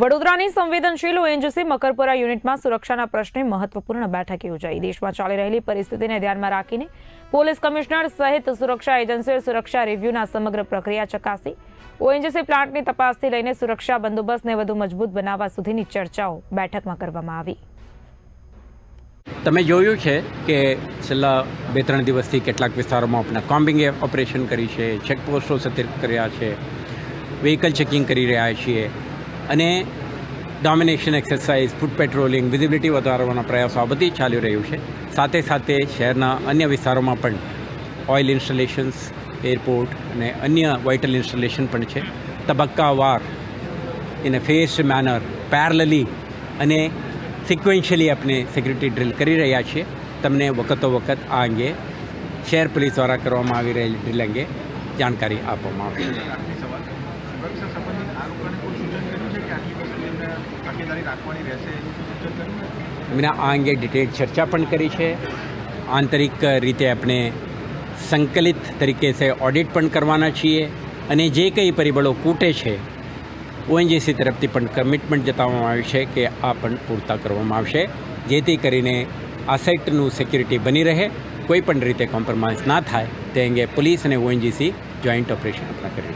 વડોદરાની સંવેદનશીલ ઓએનજીસી મકરપુરા યુનિટમાં સુરક્ષાના પ્રશ્ને મહત્વપૂર્ણ બેઠક યોજાઈ. દેશમાં ચાલી રહેલી પરિસ્થિતિને ધ્યાનમાં રાખીને પોલીસ કમિશનર સહિત સુરક્ષા એજન્સીઓએ સુરક્ષા રિવ્યુના સમગ્ર પ્રક્રિયા ચકાસી ઓએનજીસી પ્લાન્ટની તપાસથી લઈને સુરક્ષા બંદોબસ્તને વધુ મજબૂત બનાવવા સુધીની ચર્ચાઓ બેઠકમાં કરવામાં આવી. તમે જોયું છે કે છેલ્લા બે ત્રણ દિવસથી કેટલાક વિસ્તારોમાં આપણે કોમ્બિંગ ઓપરેશન કરી છે, ચેકપોસ્ટો સતર્ક કર્યા છે, વ્હીકલ ચેકિંગ કરી રહ્યા છીએ. અને domination exercise food patrolling visibility વધારવાના પ્રયાસો આ બધી ચાલી રહ્યું છે. સાથે સાથે શહેરના અન્ય વિસ્તારોમાં પણ ઓઇલ ઇન્સ્ટોલેશન્સ એરપોર્ટ અને અન્ય વાઇટલ ઇન્સ્ટોલેશન પણ છે. તબક્કાવાર in a phased manner parallelly અને સિક્વેન્શિયલી આપણે સિક્યુરિટી ડ્રિલ કરી રહ્યા છીએ. તમને વખતો વખત આ અંગે શહેર પોલીસ દ્વારા કરવામાં આવી રહેલી ડ્રિલ અંગે જાણકારી આપવામાં આવશે આખરી સવાલ સુરક્ષા સંબંધિત આ લોકોને કોઈ સૂચન કર્યું છે કે આટલી વસ્તુ એમને તકેદારી છે આ અંગે ડિટેલ ચર્ચા પણ કરી છે. આંતરિક રીતે આપણે સંકલિત તરીકે સે ઓડિટ પણ કરવાના છીએ અને જે કંઈ પરિબળો કૂટે છે ઓએનજીસી તરફથી પણ કમિટમેન્ટ જતાવવામાં આવ્યું છે કે આ પણ પૂરતા કરવામાં આવશે. જેથી કરીને આ સિક્યુરિટી બની રહે, કોઈ પણ રીતે કોમ્પ્રોમાઇઝ ના થાય, તે અંગે પોલીસ અને ઓએનજીસી જોઈન્ટ ઓપરેશન આપણા કરી છે.